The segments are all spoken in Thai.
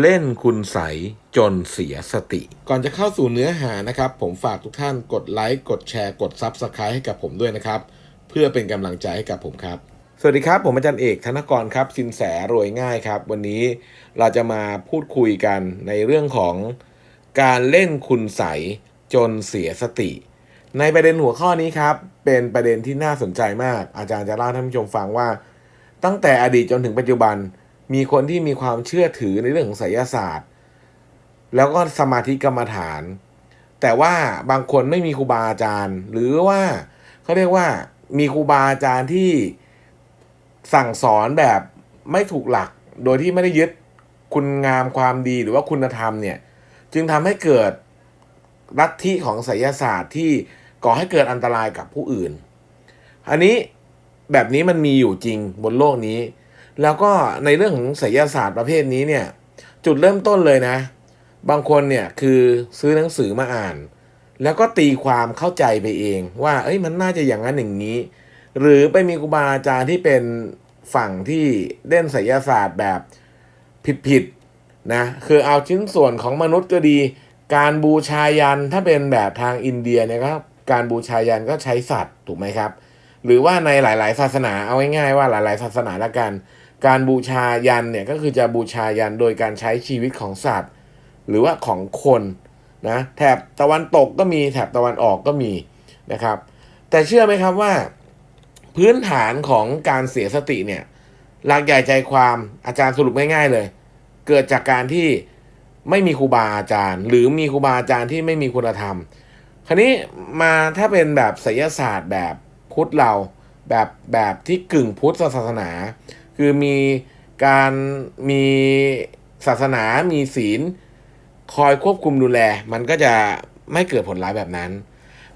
เล่นคุณใสยจนเสียสติ ก่อนจะเข้าสู่เนื้อหานะครับ ผมฝากทุกท่านกดไลค์ กดแชร์ กด Subscribe ให้กับผมด้วยนะครับ เพื่อเป็นกำลังใจให้กับผมครับ สวัสดีครับ ผมอาจารย์เอกธนกรครับ สินแสรวยง่ายครับ วันนี้เราจะมาพูดคุยกันในเรื่องของการเล่นคุณใสยจนเสียสติ ในประเด็นหัวข้อนี้ครับ เป็นประเด็นที่น่าสนใจมาก อาจารย์จะเล่าให้ท่านผู้ชมฟังว่า ตั้งแต่อดีตจนถึงปัจจุบัน มีคนที่มีความเชื่อถือในเรื่องของไสยศาสตร์ แล้วก็สมาธิกรรมฐาน แต่ว่าบางคนไม่มีครูบาอาจารย์ หรือว่าเขาเรียกว่ามีครูบาอาจารย์ที่สั่งสอนแบบไม่ถูกหลัก โดยที่ไม่ได้ยึดคุณงามความดีหรือว่าคุณธรรมเนี่ย จึงทำให้เกิดลัทธิของไสยศาสตร์ที่ก่อให้เกิดอันตรายกับผู้อื่น อันนี้แบบนี้มันมีอยู่จริงบนโลกนี้ แล้วก็ในเรื่องของไสยศาสตร์ประเภทนี้เนี่ย จุดเริ่มต้นเลยนะ บางคนเนี่ยคือซื้อหนังสือมาอ่าน แล้วก็ตีความเข้าใจไปเอง ว่า เอ้ยมันน่าจะอย่างนั้นอย่างนี้ หรือไปมีครูบาอาจารย์ที่เป็นฝั่งที่เล่นไสยศาสตร์แบบผิดๆนะคือเอาชิ้นส่วนของมนุษย์ก็ดี การบูชายันถ้าเป็นแบบทางอินเดียเนี่ยครับการบูชายันก็ใช้สัตว์ถูกไหมครับ หรือว่าในหลาย ๆ ศาสนาเอาง่ายๆว่าหลาย ๆ ศาสนาละกัน การบูชายันเนี่ยก็คือจะบูชายันโดยการใช้ชีวิตของสัตว์ หรือว่าของคนนะแถบตะวันตกก็มีแถบตะวันออกก็มีนะครับ แต่เชื่อไหมครับว่า พื้นฐานของการเสียสติเนี่ยหลักใหญ่ใจความอาจารย์สรุปง่ายๆเลย เกิดจากการที่ไม่มีครูบาอาจารย์ หรือมีครูบาอาจารย์ที่ไม่มีคุณธรรม คราวนี้มาถ้าเป็นแบบไสยศาสตร์แบบพุทธเราแบบแบบที่กึ่งพุทธศาสนา คือมีการมีศาสนามีศีล คอยควบคุมดูแล มันก็จะไม่เกิดผลร้ายแบบนั้น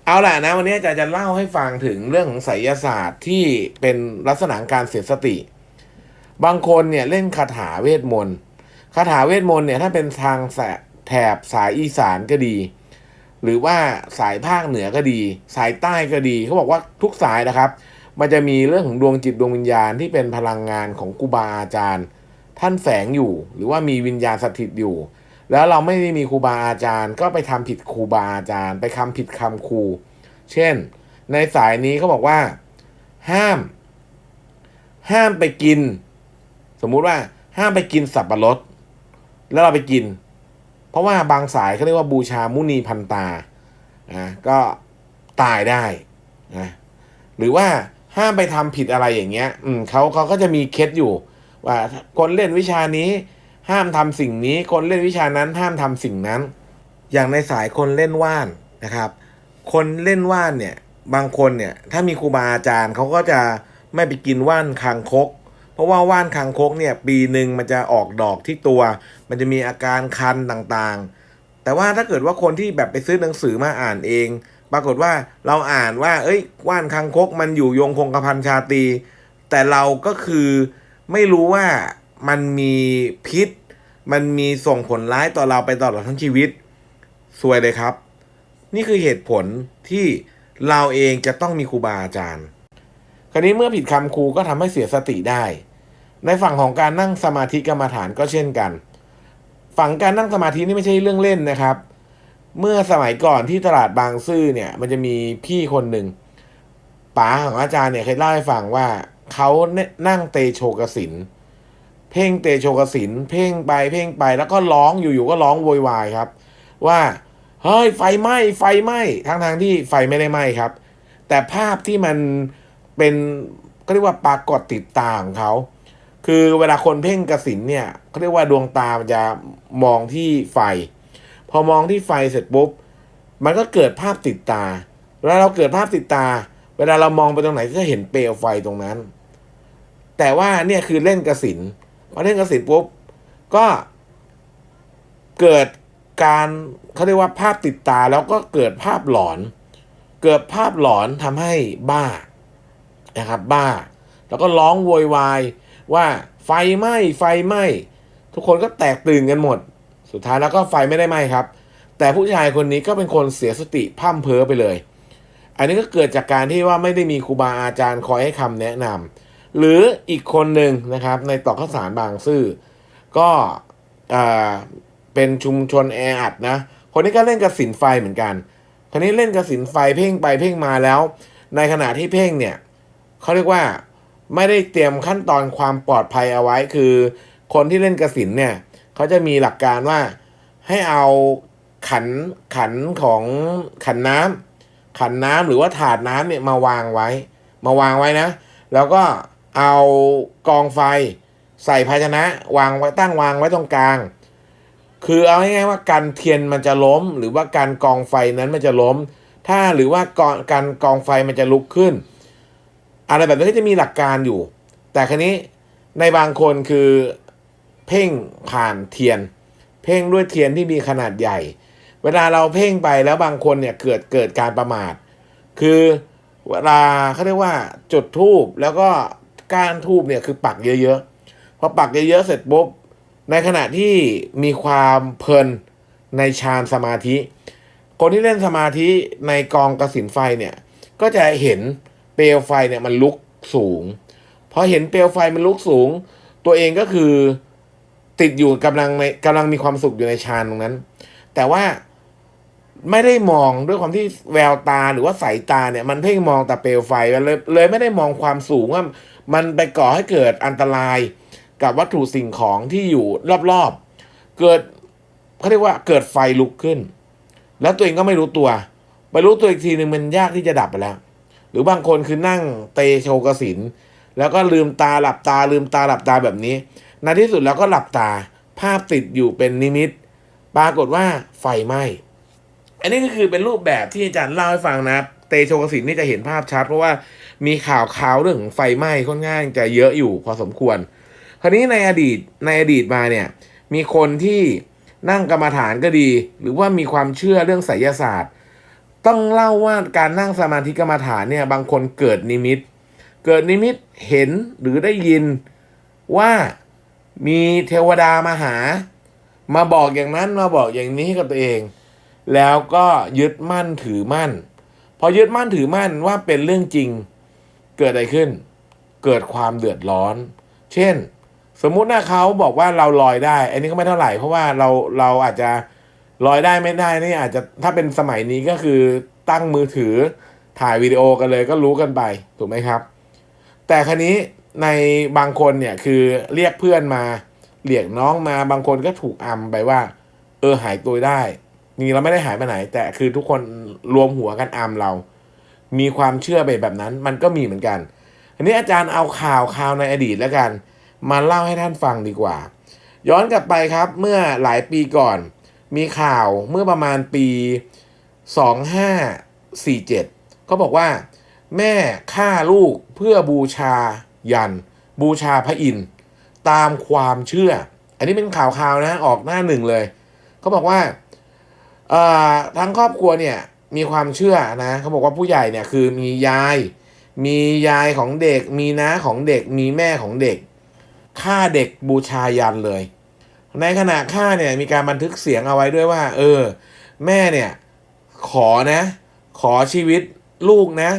เอาล่ะนะ วันนี้อาจารย์จะเล่าให้ฟังถึงเรื่องของไสยศาสตร์ที่เป็นลักษณะการเสียสติ บางคนเนี่ยเล่นคาถาเวทมนต์คาถาเวทมนต์เนี่ยถ้าเป็นทางแสแถบสายอีสานก็ดี หรือว่าสายภาคเหนือก็ดี สายใต้ก็ดีเขาบอกว่าทุกสายนะครับ มันจะมีเรื่องของดวงจิตดวงวิญญาณที่เป็นพลังงานของครูบาอาจารย์ ท่านแฝงอยู่ หรือว่ามีวิญญาณสถิตอยู่ แล้วเราไม่ได้มีครูบาอาจารย์ ก็ไปทำผิดครูบาอาจารย์ ไปคำผิดคำครู เช่น ในสายนี้เขาบอกว่า ห้าม ห้ามไปกิน สมมุติว่าห้ามไปกินสับปะรดแล้วเราไปกิน เพราะว่าบางสายเขาเรียกว่าบูชามุนีพันตาอะก็ตายได้นะหรือว่า ห้ามไปทำผิดอะไรอย่างเงี้ย อืมเขาเขาก็จะมีเคล็ดอยู่ ว่าคนเล่นวิชานี้ ห้ามทำสิ่งนี้ คนเล่นวิชานั้น ห้ามทำสิ่งนั้น อย่างในสายคนเล่นว่านนะครับ คนเล่นว่านเนี่ยบางคนเนี่ยถ้ามีครูบาอาจารย์เขาก็จะไม่ไปกินว่านคางคก เพราะว่าว่านคางคกเนี่ยปีหนึ่งมันจะออกดอกที่ตัว มันจะมีอาการคันต่างๆ แต่ว่าถ้าเกิดว่าคนที่แบบไปซื้อหนังสือมาอ่านเอง ปรากฏว่าเราอ่านว่า เอ้ยว่านคางคกมันอยู่ยงคงกระพันชาตี แต่เราก็คือไม่รู้ว่ามันมีพิษ มันมีส่งผลร้ายต่อเราไปตลอดทั้งชีวิตสวยเลยครับ นี่คือเหตุผลที่เราเองจะต้องมีครูบาอาจารย์ คราวนี้เมื่อผิดคำครูก็ทำให้เสียสติได้ ในฝั่งของการนั่งสมาธิกรรมฐานก็เช่นกัน ฝั่งการนั่งสมาธินี่ไม่ใช่เรื่องเล่นนะครับ เมื่อสมัยก่อนที่ตลาดบางซื่อเนี่ย มันจะมีพี่คนหนึ่งป๋าของอาจารย์เนี่ยเคยเล่าให้ฟังว่าเขาเนี่ยนั่งเตโชกสินเพ่งเตโชกสินเพ่งไปเพ่งไปแล้วก็ร้องอยู่ๆก็ร้องโวยวายครับ ว่าเฮ้ยไฟไหม้ไฟไหม้ทั้งทางที่ไฟไม่ได้ไหม้ครับ แต่ภาพที่มันเป็นก็เรียกว่าปรากฏติดตาของเขาคือเวลาคนเพ่งกสินเนี่ยเขาเรียกว่าดวงตามันจะมองที่ไฟ พอมองที่ไฟเสร็จปุ๊บ มันก็เกิดภาพติดตา แล้วเราเกิดภาพติดตา เวลาเรามองไปตรงไหนก็จะเห็นเปลวไฟตรงนั้น แต่ว่าเนี่ยคือเล่นกระสินพอเล่นกระสินปุ๊บ ก็เกิดการเขาเรียกว่าภาพติดตาแล้วก็เกิดภาพหลอน เกิดภาพหลอนทำให้บ้านะครับ บ้า แล้วก็ร้องโวยวายว่าไฟไหม้ไฟไหม้ทุกคนก็แตกตื่นกันหมด สุดท้ายแล้วก็ไฟไม่ได้ไหม้ครับ แต่ผู้ชายคนนี้ก็เป็นคนเสียสติพร่ำเพ้อไปเลย อันนี้ก็เกิดจากการที่ว่าไม่ได้มีครูบาอาจารย์คอยให้คำแนะนำหรืออีกคนหนึ่งนะครับ ในต่อข้าวสารบางซื่อก็อ่าเป็นชุมชนแออัดนะคนนี้ก็เล่นกระสินไฟเหมือนกันคนนี้เล่นกระสินไฟเพ่งไปเพ่งมาแล้ว ในขณะที่เพ่งเนี่ยเขาเรียกว่าไม่ได้เตรียมขั้นตอนความปลอดภัยเอาไว้คือ คนที่เล่นกระสินเนี่ย เขาจะมีหลักการว่าให้เอาขันขันของขันน้ำขันน้ำหรือว่าถาดน้ำเนี่ยมาวางไว้ มาวางไว้นะ แล้วก็เอากองไฟใส่ภาชนะ วางไว้ตั้งวางไว้ตรงกลาง คือเอาง่ายๆว่าการเทียนมันจะล้ม หรือว่าการกองไฟนั้นมันจะล้ม ถ้าหรือว่ากองการกองไฟมันจะลุกขึ้น อะไรแบบนี้ก็จะมีหลักการอยู่ แต่ครั้นี้ในบางคนคือ เพ่งผ่านเทียน เพ่งด้วยเทียนที่มีขนาดใหญ่ เวลาเราเพ่งไปแล้วบางคนเนี่ยเกิดเกิดการประมาท คือเวลาเขาเรียกว่าจุดทูบแล้วก็ก้านทูบเนี่ยคือปักเยอะๆ พอปักเยอะๆเสร็จปุ๊บในขณะที่มีความเพลินในฌานสมาธิ คนที่เล่นสมาธิในกองกระสินไฟเนี่ยก็จะเห็นเปลวไฟเนี่ยมันลุกสูงพอเห็นเปลวไฟมันลุกสูง ตัวเองก็คือ ติดอยู่กำลังในกำลังมีความสุขอยู่ในฌานตรงนั้น แต่ว่าไม่ได้มองด้วยความที่แววตาหรือว่าสายตาเนี่ย มันเพ่งมองแต่เปลวไฟเลยเลยไม่ได้มองความสูงว่ามันไปก่อให้เกิดอันตรายกับวัตถุสิ่งของที่อยู่รอบๆ เกิดเขาเรียกว่าเกิดไฟลุกขึ้น แล้วตัวเองก็ไม่รู้ตัวไปรู้ตัวอีกทีหนึ่งมันยากที่จะดับไปแล้ว หรือบางคนคือนั่งเตโชกสินแล้วก็ลืมตาหลับตาลืมตาหลับตาแบบนี้ ในที่สุดแล้วก็หลับตา ภาพติดอยู่เป็นนิมิต ปรากฏว่าไฟไหม้ อันนี้ก็คือเป็นรูปแบบที่อาจารย์เล่าให้ฟังนะ เตโชกสินนี่จะเห็นภาพชัด เพราะว่ามีข่าวข่าวเรื่องไฟไหม้ค่อนข้างจะเยอะอยู่พอสมควร คราวนี้ในอดีตในอดีตมาเนี่ย มีคนที่นั่งกรรมฐานก็ดี หรือว่ามีความเชื่อเรื่องไสยศาสตร์ ต้องเล่าว่าการนั่งสมาธิกรรมฐานเนี่ยบางคนเกิดนิมิต เกิดนิมิตเห็นหรือได้ยินว่า มีเทวดามาหา มาบอกอย่างนั้นมาบอกอย่างนี้กับตัวเอง แล้วก็ยึดมั่นถือมั่น พอยึดมั่นถือมั่นว่าเป็นเรื่องจริงเกิดอะไรขึ้น เกิดความเดือดร้อน เช่น สมมุตินะเขาบอกว่าเราลอยได้ อันนี้ก็ไม่เท่าไหร่เพราะว่าเราเราอาจจะลอยได้ไม่ได้นี่อาจจะถ้าเป็นสมัยนี้ก็คือตั้งมือถือถ่ายวิดีโอกันเลยก็รู้กันไปถูกไหมครับ แต่ครั้นี้ ในบางคนเนี่ยคือเรียกเพื่อนมาเรียกน้องมาบางคนก็ถูกอัมไปว่า เออหายตัวได้ นี่เราไม่ได้หายไปไหน แต่คือทุกคนรวมหัวกันอัมเรา มีความเชื่อไปแบบนั้น มันก็มีเหมือนกัน อันนี้อาจารย์เอาข่าวข่าวในอดีตแล้วกัน มาเล่าให้ท่านฟังดีกว่า ย้อนกลับไปครับเมื่อหลายปีก่อน มีข่าวเมื่อประมาณปี 2547เขาบอกว่า แม่ฆ่าลูกเพื่อบูชา ยัน บูชาพระอินทร์ตามความเชื่อ อันนี้เป็นข่าวข่าวนะออกหน้าหนึ่งเลยเขาบอกว่าทั้งครอบครัวเนี่ยมีความเชื่อนะเขาบอกว่าผู้ใหญ่เนี่ยคือมียาย มียายของเด็ก มีน้าของเด็ก มีแม่ของเด็กฆ่าเด็กบูชายันเลย ในขณะฆ่าเนี่ยมีการบันทึกเสียงเอาไว้ด้วยว่า เออ แม่เนี่ยขอนะ ขอชีวิตลูกนะ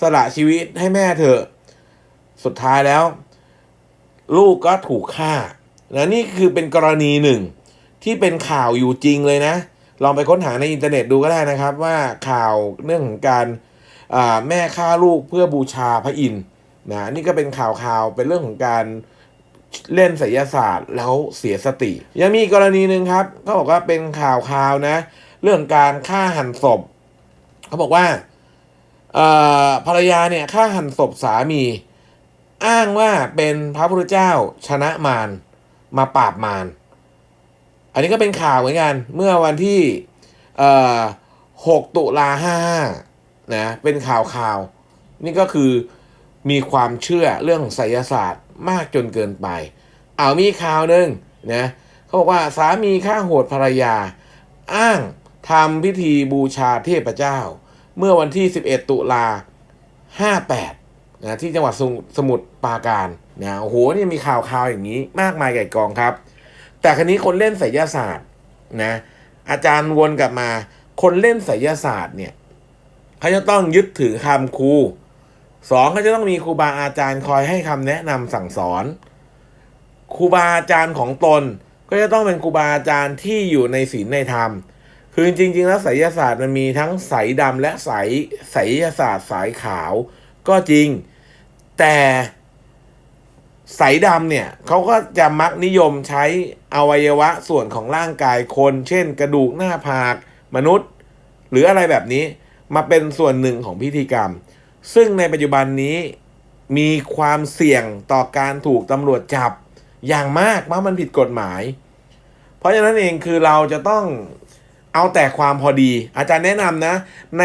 สละชีวิตให้แม่เถอะ สุดท้ายแล้ว ลูกก็ถูกฆ่าและนี่คือเป็นกรณีหนึ่ง ที่เป็นข่าวอยู่จริงเลยนะ ลองไปค้นหาในอินเทอร์เน็ตดูก็ได้นะครับ ว่าข่าวเรื่องของการแม่ฆ่าลูกเพื่อบูชาพระอินทร์นะนี่ก็เป็นข่าวข่าวเป็นเรื่องของการเล่นไสยศาสตร์แล้วเสียสติ ยังมีกรณีหนึ่งครับเขาบอกว่าเป็นข่าวข่าวนะ เรื่องการฆ่าหันศพเขาบอกว่าภรรยาเนี่ยฆ่าหันศพสามี อ้างว่าเป็นพระพุทธเจ้าชนะมารมาปราบมารอันนี้ก็เป็นข่าวเหมือนกัน เมื่อวันที่เอ่อ6ตุลาห้านะเป็นข่าวข่าว นี่ก็คือมีความเชื่อเรื่องไสยศาสตร์มากจนเกินไป เอามีข่าวหนึ่งนะเขาบอกว่าสามีฆ่าโหดภรรยา อ้างทำพิธีบูชาเทพเจ้า เมื่อวันที่ 11 ตุลา58 นะที่จังหวัดสมุสมุทรปราการนะโอ้โหนี่มีข่าวข่าวอย่างนี้มากมายไก่กองครับ แต่ครั้นี้คนเล่นไสยศาสตร์นะอาจารย์วนกลับมา คนเล่นไสยศาสตร์เนี่ยเขาจะต้องยึดถือคำครูสองก็จะต้องมีครูบาอาจารย์คอยให้คำแนะนำสั่งสอนครูบาอาจารย์ของตน ก็จะต้องเป็นครูบาอาจารย์ที่อยู่ในศีลในธรรมคือจริง ๆ แล้วไสยศาสตร์มันมีทั้งสายดำและสายไสยศาสตร์สายขาว ก็จริง แต่สายดำเนี่ยเขาก็จะมักนิยมใช้อวัยวะส่วนของร่างกายคน เช่น กระดูกหน้าผาก มนุษย์ หรืออะไรแบบนี้มาเป็นส่วนหนึ่งของพิธีกรรม ซึ่งในปัจจุบันนี้มีความเสี่ยงต่อการถูกตำรวจจับอย่างมากว่ามันผิดกฎหมาย เพราะฉะนั้นเองคือเราจะต้องเอาแต่ความพอดี อาจารย์แนะนำนะ ใน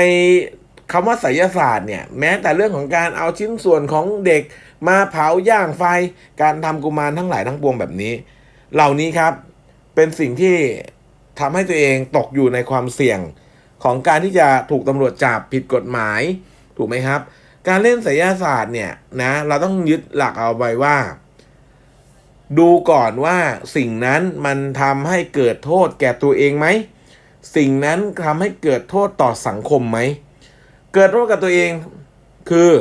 คำว่าไสยศาสตร์เนี่ยแม้แต่เรื่องของการเอาชิ้นส่วนของเด็กมาเผาย่างไฟ การทำกุมารทั้งหลายทั้งปวงแบบนี้ เหล่านี้ครับเป็นสิ่งที่ทำให้ตัวเองตกอยู่ในความเสี่ยงของการที่จะถูกตำรวจจับผิดกฎหมาย ถูกไหมครับ การเล่นไสยศาสตร์เนี่ยนะเราต้องยึดหลักเอาไว้ว่า ดูก่อนว่าสิ่งนั้นมันทำให้เกิดโทษแก่ตัวเองไหมสิ่งนั้นทำให้เกิดโทษต่อสังคมไหม เกิดโทษกับตัวเอง คือ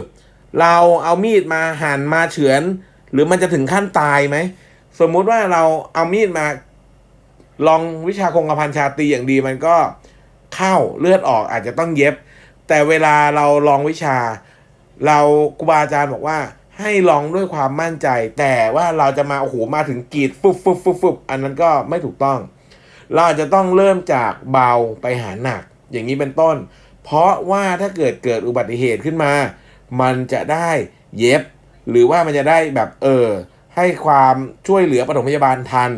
เราเอามีดมาหั่นมาเฉือน หรือมันจะถึงขั้นตายไหม สมมุติว่าเราเอามีดมา ลองวิชาคงกระพันชาตีอย่างดีมันก็เข้าเลือดออกอาจจะต้องเย็บ แต่เวลาเราลองวิชา เราครูบาอาจารย์บอกว่า ให้ลองด้วยความมั่นใจ แต่ว่าเราจะมาโอ้โหมาถึงกรีดฟุบฟุบฟุบฟุบอันนั้นก็ไม่ถูกต้อง เราอาจจะต้องเริ่มจากเบาไปหาหนัก อย่างนี้เป็นต้น เพราะว่าถ้าเกิดเกิดอุบัติเหตุขึ้นมา มันจะได้เย็บ หรือว่ามันจะได้แบบเออให้ความช่วยเหลือปฐมพยาบาลทัน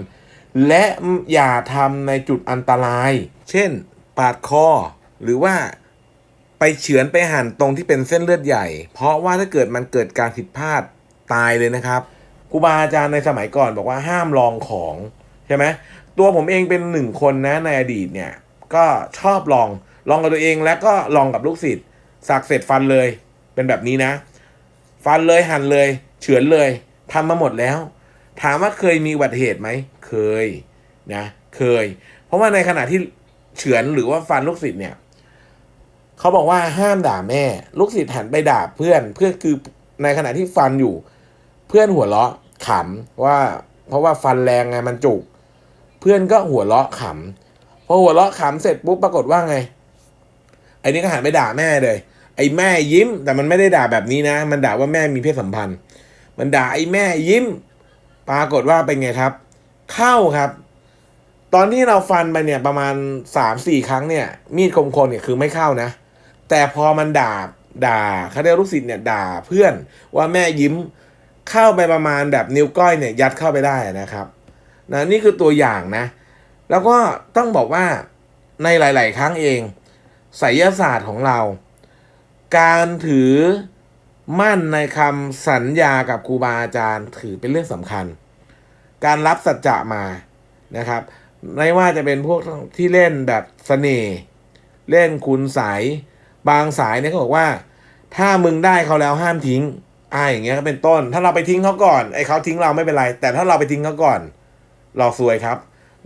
และอย่าทำในจุดอันตราย เช่น ปาดคอ หรือว่าไปเฉือนไปหั่นตรงที่เป็นเส้นเลือดใหญ่ เพราะว่าถ้าเกิดมันเกิดการผิดพลาดตายเลยนะครับครูบาอาจารย์ในสมัยก่อนบอกว่าห้ามลองของ ใช่ไหมตัวผมเองเป็นหนึ่งคนนะในอดีตเนี่ย ก็ชอบลอง ลองกับตัวเองแล้วก็ลองกับลูกศิษย์สักเสร็จฟันเลย เป็นแบบนี้นะ ฟันเลยหั่นเลย เฉือนเลยทำมาหมดแล้ว ถามว่าเคยมีอุบัติเหตุไหม เคยนะเคย เพราะว่าในขณะที่เฉือนหรือว่าฟันลูกศิษย์เนี่ยเขาบอกว่าห้ามด่าแม่ ลูกศิษย์หันไปด่าเพื่อนเพื่อนคือในขณะที่ฟันอยู่ เพื่อนหัวเราะขำว่า เพราะว่าฟันแรงไงมันจุก เพื่อนก็หัวเราะขำพอหัวเราะขำเสร็จปุ๊บปรากฏว่าไง ไอ้นี่ก็หันไปด่าแม่เลย ไอ้แม่ยิ้ม แต่มันไม่ได้ด่าแบบนี้นะ มันด่าว่าแม่มีเพศสัมพันธ์ มันด่าไอ้แม่ยิ้ม ปรากฏว่าเป็นไงครับ เข้าครับ ตอนที่เราฟันไปเนี่ยประมาณสามสี่ครั้งเนี่ย มีดคมๆเนี่ยคือไม่เข้านะ แต่พอมันด่าด่าเขาเรียกลูกศิษย์เนี่ยด่าเพื่อนว่าแม่ยิ้มเข้าไปประมาณแบบนิ้วก้อยเนี่ยยัดเข้าไปได้นะครับนะนี่คือตัวอย่างนะ แล้วก็ต้องบอกว่าในหลาย ๆ ครั้งเอง ไสยศาสตร์ของเรา การถือมั่นในคำสัญญากับครูบาอาจารย์ถือเป็นเรื่องสำคัญ การรับสัจจะมานะครับไม่ว่าจะเป็นพวกที่เล่นแบบเสน่ห์เล่นคุณสายบางสายเนี่ยเขาบอกว่า ถ้ามึงได้เขาแล้วห้ามทิ้งอ่าอย่างเงี้ยก็เป็นต้น ถ้าเราไปทิ้งเขาก่อนไอ้เขาทิ้งเราไม่เป็นไร แต่ถ้าเราไปทิ้งเขาก่อน เราซวยครับ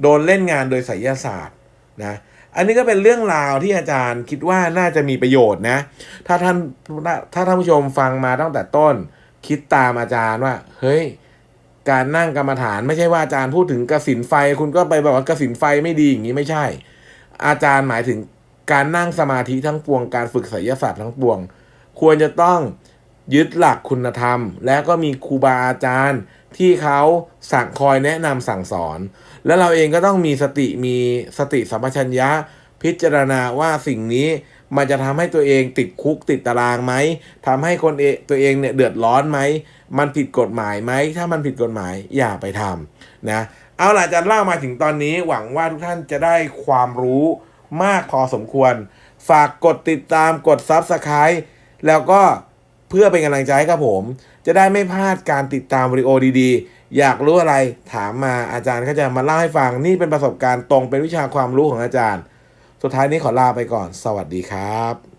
โดนเล่นงานโดยไสยศาสตร์นะ อันนี้ก็เป็นเรื่องราวที่อาจารย์คิดว่าน่าจะมีประโยชน์นะ ถ้าท่านถ้าท่านผู้ชมฟังมาตั้งแต่ต้น คิดตามอาจารย์ว่า เฮ้ย การนั่งกรรมฐานไม่ใช่ว่าอาจารย์พูดถึงกสินไฟ คุณก็ไปบอกว่ากสินไฟไม่ดีอย่างนี้ไม่ใช่ อาจารย์หมายถึงการนั่งสมาธิทั้งปวงการฝึกไสยศาสตร์ทั้งปวง ควรจะต้องยึดหลักคุณธรรม และก็มีครูบาอาจารย์ที่เขาสั่งคอยแนะนำสั่งสอน แล้วเราเองก็ต้องมีสติมีสติสัมปชัญญะ พิจารณาว่าสิ่งนี้มันจะทำให้ตัวเองติดคุกติดตารางไหมทำให้คนเอตัวเองเนี่ยเดือดร้อนไหม มันผิดกฎหมายไหม ถ้ามันผิดกฎหมายอย่าไปทำนะ เอาล่ะจะเล่ามาถึงตอนนี้หวังว่าทุกท่านจะได้ความรู้มากพอสมควร ฝากกดติดตามกด Subscribe แล้วก็เพื่อเป็นกำลังใจให้กับผม จะได้ไม่พลาดการติดตามวิดีโอดีๆ อยากรู้อะไรถามมาอาจารย์ก็จะมาเล่าให้ฟังนี่เป็นประสบการณ์ตรงเป็นวิชาความรู้ของอาจารย์ สุดท้ายนี้ขอลาไปก่อน สวัสดีครับ